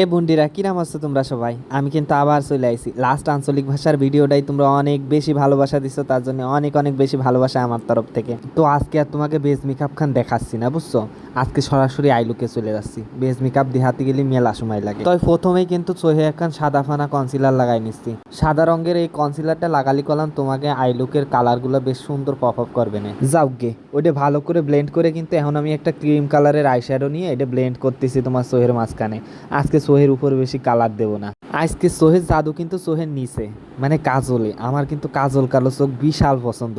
এ বন্ডিরা কিরাম আছো তোমরা সবাই? আমি কিন্তু আবার চলে আইছি। লাস্ট আঞ্চলিক ভাষার ভিডিওটাই তোমরা অনেক বেশি ভালোবাসা দিছো, তার জন্য অনেক অনেক বেশি ভালোবাসা আমার তরফ থেকে। তো আজকে আর তোমাকে বেজ মেকআপ খান দেখাচ্ছি না, বুঝছ? আজকে সরাসরি আইলুকে চলে যাচ্ছি। বেজ মেকআপ দেহাতে গেলে মেলা সময় লাগে। তবে প্রথমেই কিন্তু চোহে একখান সাদা ফানা কনসিলার লাগাই নিচ্ছি। সাদা রঙের এই কনসিলারটা লাগালি কলাম, তোমাকে আইলুকের কালারগুলো বেশ সুন্দর পপ আপ করবে না। যাও গে, ওইটা ভালো করে ব্লেন্ড করে কিন্তু এখন আমি একটা ক্রিম কালারের আইশ্যাডো নিয়ে এটা ব্লেন্ড করতেছি তোমার সোহের মাঝখানে। আজকে সোহের উপর বেশি কালার দেবো না। আজকে সোহের জাদু কিন্তু সোহের নিচে মানে কাজলে। আমার কিন্তু কাজল কালো চোখ বিশাল পছন্দ।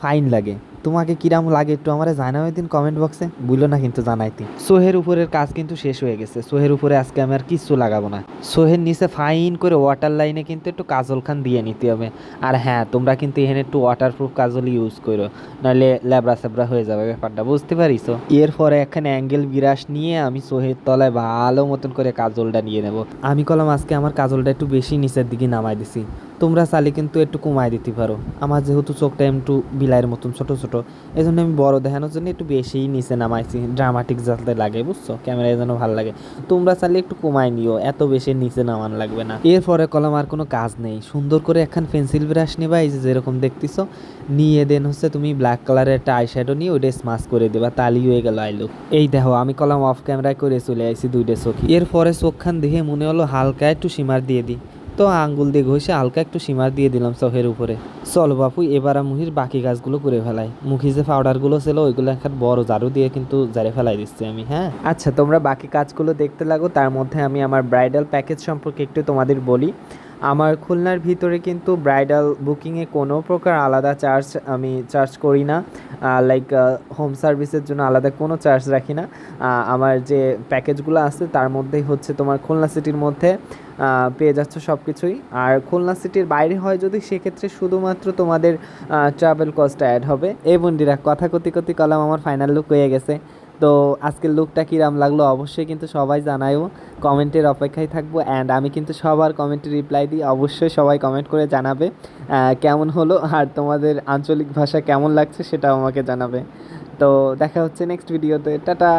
ফাইন লাগে। তোমাকে কিরাম লাগে একটু আমার জানাও দিন কমেন্ট বক্সে বুঝলো না কিন্তু জানাইতি। সোহের উপরের কাজ কিন্তু শেষ হয়ে গেছে। সোহের উপরে আজকে আমি আর কিচ্ছু লাগাবো না। সোহের নিচে ফাইন করে ওয়াটার লাইনে কিন্তু একটু কাজল খান দিয়ে নিতে হবে। আর হ্যাঁ তোমরা কিন্তু এখানে একটু ওয়াটারপ্রুফ কাজল ইউজ করো। নাহলে ল্যাবরা স্যাবরা হয়ে যাবে ব্যাপারটা, বুঝতে পারিস? এরপরে এখানে অ্যাঙ্গেল বিরাস নিয়ে আমি সোহের তলায় ভালো মতন করে কাজলটা নিয়ে নেব। আমি কলাম আজকে আমার কাজলটা একটু বেশি নিচের দিকে নামাই দিছি। তোমরা চাইলে কিন্তু একটু কমাই দিতে পারো। আমার যেহেতু চোখটা একটু বিলাইয়ের মতন, ছোট ছোট এই জন্য আমি বড় দেখানোর জন্য একটু বেশিই নিচে নামাইছি। ড্রামাটিক যাতে লাগে, বুঝছ? ক্যামেরায় যেন ভালো লাগে। তোমরা চাইলে একটু কমাই নিও, এত বেশি নিচে নামান লাগবে না। এরপরে কলম আর কোনো কাজ নেই। সুন্দর করে একখান পেন্সিল ব্রাশ নিবা, এই যে যেরকম দেখতেছো। নিয়ে দেন হচ্ছে তুমি ব্ল্যাক কালারের একটা আই আইশ্যাডো নিয়ে ওইটা স্মাস করে দেবা তালি হয়ে গেল আইলুক এই দেখো, আমি কলম অফ ক্যামেরায় করে চলে আসি দুইটা চোখ এরপরে চোখখান দেখে মনে হলো হালকা একটু সীমার দিয়ে দিই। তো আঙ্গুল দিয়ে ঘষে হালকা একটু সীমার দিয়ে দিলাম চোখের উপরে। চলো বাপু, এবার মুহির বাকি গাছগুলো করে ফেলাই। মুখি যে পাউডারগুলো ছিল, ওইগুলো একটা বড় ঝাড়ু দিয়ে কিন্তু জারে ফেলাই দিচ্ছি আমি হ্যাঁ? আচ্ছা তোমরা বাকি কাজগুলো দেখতে লাগো, তার মধ্যে আমি আমার ব্রাইডাল প্যাকেজ সম্পর্কে একটু তোমাদের বলি। আমার খুলনার ভিতরে কিন্তু ব্রাইডাল বুকিংয়ে কোনো প্রকার আলাদা চার্জ আমি চার্জ করি না। লাইক হোম সার্ভিসের জন্য আলাদা কোনো চার্জ রাখি না। আমার যে প্যাকেজগুলো আছে তার মধ্যেই হচ্ছে তোমার খুলনা সিটির মধ্যে পেয়ে যাচ্ছ সব কিছুই আর খুলনা সিটির বাইরে হয় যদি সেক্ষেত্রে শুধুমাত্র তোমাদের ট্রাভেল কস্ট অ্যাড হবে। এই বন্ডিরা কথা কতি কলাম, আমার ফাইনাল লুক হয়ে গেছে। তো আজকের লুকটা কিরাম লাগল অবশ্যই কিন্তু সবাই জানায়ও। কমেন্টের অপেক্ষায় থাকব অ্যান্ড আমি কিন্তু সবার কমেন্টে রিপ্লাই দিই, অবশ্যই সবাই কমেন্ট করে জানাবে কেমন হলো আর তোমাদের আঞ্চলিক ভাষা কেমন লাগছে সেটাও আমাকে জানাবে। তো দেখা হচ্ছে নেক্সট ভিডিওতে টাটা!